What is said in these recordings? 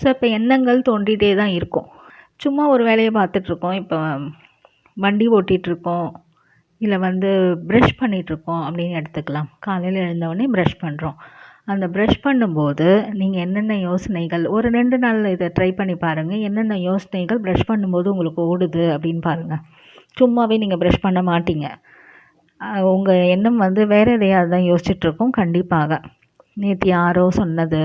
So இப்போ எண்ணங்கள் தோன்றிகிட்டே தான் இருக்கும். சும்மா ஒரு வேலையை பார்த்துட்ருக்கோம் இப்போ வண்டி ஓட்டிகிட்ருக்கோம் இல்லை வந்து ப்ரஷ் பண்ணிகிட்ருக்கோம் அப்படின்னு எடுத்துக்கலாம். காலையில் எழுந்தவொடனே ப்ரஷ் பண்ணுறோம் அந்த ப்ரஷ் பண்ணும்போது நீங்கள் என்னென்ன யோசனைகள் ஒரு ரெண்டு நாள் இதை ட்ரை பண்ணி பாருங்கள் என்னென்ன யோசனைகள் ப்ரஷ் பண்ணும்போது உங்களுக்கு ஓடுது அப்படின்னு பாருங்கள் சும்மாவே நீங்கள் ப்ரஷ் பண்ண மாட்டீங்க. உங்கள் எண்ணம் வந்து வேறு எதையாவது தான் யோசிச்சுட்ருக்கோம் கண்டிப்பாக. நேற்று யாரோ சொன்னது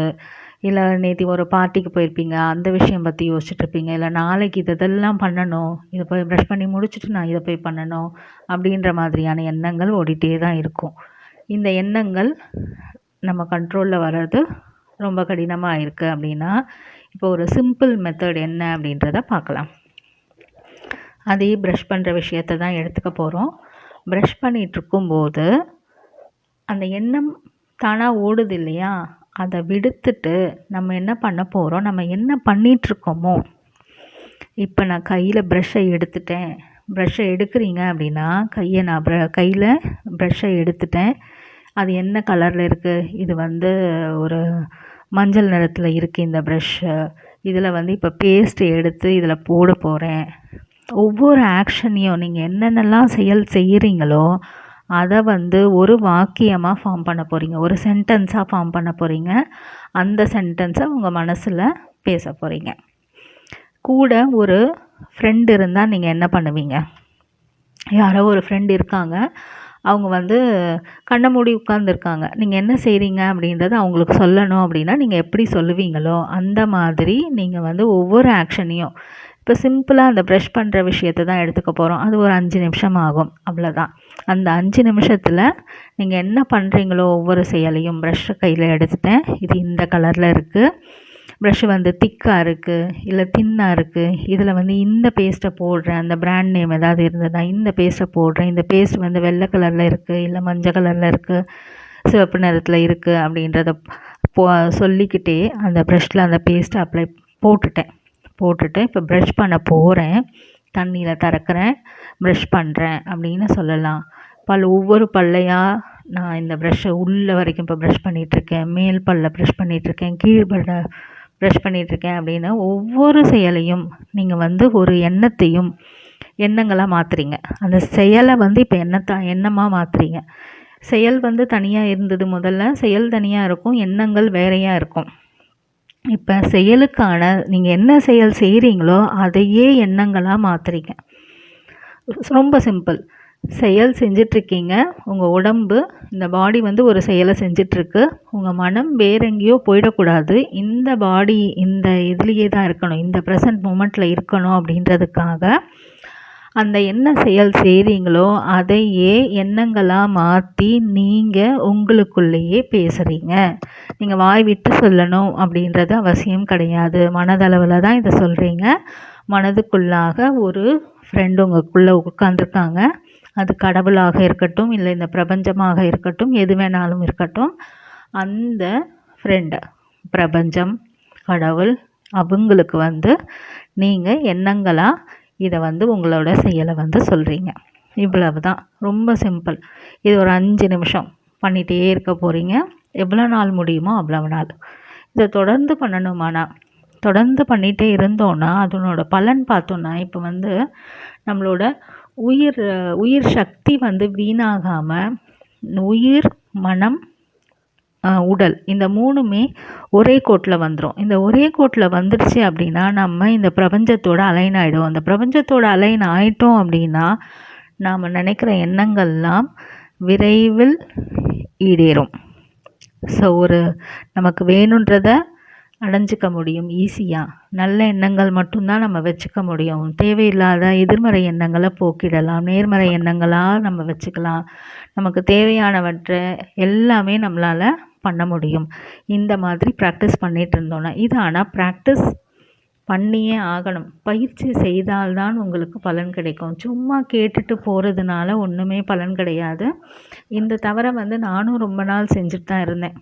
இல்லை நேற்று ஒரு பார்ட்டிக்கு போயிருப்பீங்க அந்த விஷயம் பற்றி யோசிச்சுட்ருப்பீங்க. இல்லை நாளைக்கு இது இதெல்லாம் பண்ணணும் இதை போய் ப்ரஷ் பண்ணி முடிச்சுட்டு நான் இதை போய் பண்ணணும் அப்படின்ற மாதிரியான எண்ணங்கள் ஓடிட்டே தான் இருக்கும். இந்த எண்ணங்கள் நம்ம கண்ட்ரோலில் வர்றது ரொம்ப கடினமாக இருக்குது அப்படின்னா இப்போ ஒரு சிம்பிள் மெத்தட் என்ன அப்படின்றத பார்க்கலாம். அதே ப்ரஷ் பண்ணுற விஷயத்த தான் எடுத்துக்க போகிறோம் ப்ரஷ் பண்ணிகிட்ருக்கும்போது அந்த எண்ணம் தானாக ஓடுது இல்லையா? அதை விடுத்துட்டு நம்ம என்ன பண்ண போகிறோம் நம்ம என்ன பண்ணிகிட்ருக்கோமோ இப்போ நான் கையில் ப்ரஷ்ஷை எடுத்துட்டேன். ப்ரஷ்ஷை எடுக்கிறீங்க அப்படின்னா கையை நான் ப்ர கையில் ப்ரெஷ்ஷை எடுத்துட்டேன். அது என்ன கலரில் இருக்குது இது வந்து ஒரு மஞ்சள் நிறத்தில் இருக்குது இந்த ப்ரஷ்ஷு இதில் வந்து இப்போ பேஸ்ட் எடுத்து இதில் போட போகிறேன் ஒவ்வொரு ஆக்ஷனையும் நீங்கள் என்னென்னலாம் செயல் செய்கிறீங்களோ அதை வந்து ஒரு வாக்கியமாக ஃபார்ம் பண்ண போகிறீங்க ஒரு சென்டென்ஸாக ஃபார்ம் பண்ண போகிறீங்க அந்த சென்டென்ஸை உங்கள் மனசில் பேச போகிறீங்க கூட ஒரு ஃப்ரெண்டு இருந்தால் நீங்கள் என்ன பண்ணுவீங்க? யாரோ ஒரு ஃப்ரெண்டு இருக்காங்க. அவங்க வந்து கண்ணை மூடி உட்காந்துருக்காங்க நீங்கள் என்ன செய்கிறீங்க அப்படின்றத அவங்களுக்கு சொல்லணும் அப்படின்னா நீங்கள் எப்படி சொல்லுவீங்களோ அந்த மாதிரி நீங்கள் வந்து ஒவ்வொரு ஆக்ஷனையும் இப்போ சிம்பிளாக அந்த ப்ரஷ் பண்ணுற விஷயத்தை தான் எடுத்துக்க போகிறோம் அது ஒரு அஞ்சு நிமிஷம் ஆகும். அவ்வளோதான் அந்த அஞ்சு நிமிஷத்தில் நீங்கள் என்ன பண்ணுறீங்களோ ஒவ்வொரு செயலையும் ப்ரஷ்ஷை கையில் எடுத்துட்டேன். இது இந்த கலரில் இருக்குது ப்ரஷ் வந்து திக்காக இருக்குது இல்லை தின்னாக இருக்குது இதில் வந்து இந்த பேஸ்ட்டை போடுறேன். அந்த ப்ராண்ட் நேம் ஏதாவது இருந்ததுன்னா இந்த பேஸ்ட்டை போடுறேன். இந்த பேஸ்ட் வந்து வெள்ளை கலரில் இருக்குது இல்லை மஞ்சள் கலரில் இருக்குது சிவப்பு நிறத்தில் இருக்குது அப்படின்றத போ சொல்லிக்கிட்டே அந்த ப்ரஷ்ஷில் அந்த பேஸ்ட்டை அப்ளை போட்டுட்டேன். போட்டுட்டு இப்போ ப்ரஷ் பண்ண போகிறேன் தண்ணியில் திறக்கிறேன் ப்ரஷ் பண்ணுறேன் அப்படின்னு சொல்லலாம். பல் ஒவ்வொரு பல்லையாக நான் இந்த ப்ரஷ்ஷை உள்ளே வரைக்கும் இப்போ ப்ரஷ் பண்ணிகிட்ருக்கேன் மேல் பல்ல ப்ரஷ் பண்ணிகிட்ருக்கேன் கீழ் பல்ல ப்ரஷ் பண்ணிகிட்ருக்கேன் அப்படின்னு ஒவ்வொரு செயலையும் நீங்கள் வந்து ஒரு எண்ணத்தையும் எண்ணங்களாக மாற்றுறீங்க அந்த செயலை வந்து இப்போ எண்ணத்தா எண்ணமாக மாற்றுறீங்க செயல் வந்து தனியாக இருந்தது முதல்ல. செயல் தனியாக இருக்கும். எண்ணங்கள் வேறையாக இருக்கும். இப்போ செயலுக்கான நீங்கள் என்ன செயல் செய்கிறீங்களோ அதையே எண்ணங்களாக மாற்றுறீங்க ரொம்ப சிம்பிள். செயல் செஞ்சிட்ருக்கீங்க உங்கள் உடம்பு இந்த பாடி வந்து ஒரு செயலை செஞ்சிட்ருக்கு. உங்கள் மனம் வேற எங்கேயோ போயிடக்கூடாது. இந்த பாடி இந்த இதுலேயே தான் இருக்கணும். இந்த ப்ரெசன்ட் மூமெண்ட்டில் இருக்கணும் அப்படின்றதுக்காக அந்த என்ன செயல் செய்கிறீங்களோ அதையே எண்ணங்களாக மாற்றி நீங்கள் உங்களுக்குள்ளேயே பேசுகிறீங்க நீங்கள் வாய் விட்டு சொல்லணும் அப்படின்றது அவசியம் கிடையாது. மனதளவில் தான் இதை சொல்கிறீங்க மனதுக்குள்ளாக ஒரு ஃப்ரெண்டு உங்களுக்குள்ளே உட்காந்துருக்காங்க அது கடவுளாக இருக்கட்டும் இல்லை இந்த பிரபஞ்சமாக இருக்கட்டும் எது வேணாலும் இருக்கட்டும். அந்த ஃப்ரெண்டு பிரபஞ்சம் கடவுள் அவங்களுக்கு வந்து நீங்கள் எண்ணங்களாக இதை வந்து உங்களோட செயலை வந்து சொல்கிறீங்க இவ்வளவு தான் ரொம்ப சிம்பிள் இது ஒரு அஞ்சு நிமிஷம் பண்ணிகிட்டே இருக்க போகிறீங்க எவ்வளோ நாள் முடியுமோ அவ்வளவு நாள். இதை தொடர்ந்து பண்ணணுமானா தொடர்ந்து பண்ணிகிட்டே இருந்தோன்னா அதனோட பலன் பார்த்தோன்னா இப்போ வந்து நம்மளோட உயிர் உயிர் சக்தி வந்து வீணாகாமல் உயிர் மனம் உடல். இந்த மூணுமே ஒரே கோட்டில் வந்துடும் இந்த ஒரே கோட்டில் வந்துடுச்சு அப்படின்னா நம்ம இந்த பிரபஞ்சத்தோட அலைன் ஆகிடும் அந்த பிரபஞ்சத்தோட அலைன் ஆயிட்டோம் அப்படின்னா நாம் நினைக்கிற எண்ணங்கள்லாம் விரைவில் ஈடேறும். ஸோ ஒரு நமக்கு வேணுன்றதை அடைஞ்சிக்க முடியும் ஈஸியாக நல்ல எண்ணங்கள் மட்டும்தான் நம்ம வச்சுக்க முடியும். தேவையில்லாத எதிர்மறை எண்ணங்களை போக்கிடலாம். நேர்மறை எண்ணங்களாக நம்ம வச்சுக்கலாம். நமக்கு தேவையானவற்றை எல்லாமே நம்மளால் பண்ண முடியும். இந்த மாதிரி ப்ராக்டிஸ் பண்ணிகிட்டு இருந்தோன்னா இது ஆனால் ப்ராக்டிஸ் பண்ணியே ஆகணும். பயிற்சி செய்தால்தான் உங்களுக்கு பலன் கிடைக்கும். சும்மா கேட்டுட்டு போகிறதுனால ஒன்றுமே பலன் கிடையாது. இந்த தவறை வந்து நானும் ரொம்ப நாள் செஞ்சுட்டு தான் இருந்தேன்.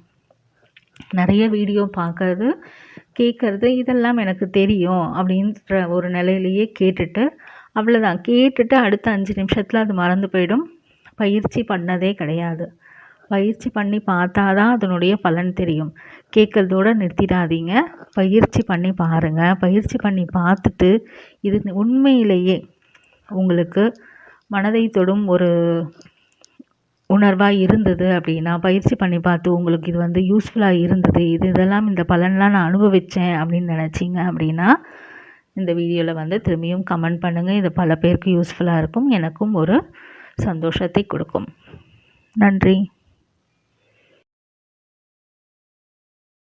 நிறைய வீடியோ பார்க்கறது கேட்குறது இதெல்லாம் எனக்கு தெரியும் அப்படின்ற ஒரு நிலையிலேயே கேட்டுட்டு அவ்வளோதான் கேட்டுட்டு அடுத்த அஞ்சு நிமிஷத்தில் அது மறந்து போயிடும். பயிற்சி பண்ணதே கிடையாது. பயிற்சி பண்ணி பார்த்தா தான் அதனுடைய பலன் தெரியும். கேட்குறதோட நிறுத்திடாதீங்க. பயிற்சி பண்ணி பாருங்கள் பயிற்சி பண்ணி பார்த்துட்டு இது உண்மையிலேயே உங்களுக்கு மனதை தொடும் ஒரு உணர்வாக இருந்தது அப்படின்னா பயிற்சி பண்ணி பார்த்து உங்களுக்கு இது வந்து யூஸ்ஃபுல்லாக இருந்தது. இது இதெல்லாம் இந்த பலன்லாம் நான் அனுபவித்தேன் அப்படின்னு நினச்சிங்க அப்படின்னா இந்த வீடியோவில் வந்து திரும்பியும் கமெண்ட் பண்ணுங்கள் இது பல பேருக்கு யூஸ்ஃபுல்லாக இருக்கும். எனக்கும் ஒரு சந்தோஷத்தை கொடுக்கும். நன்றி.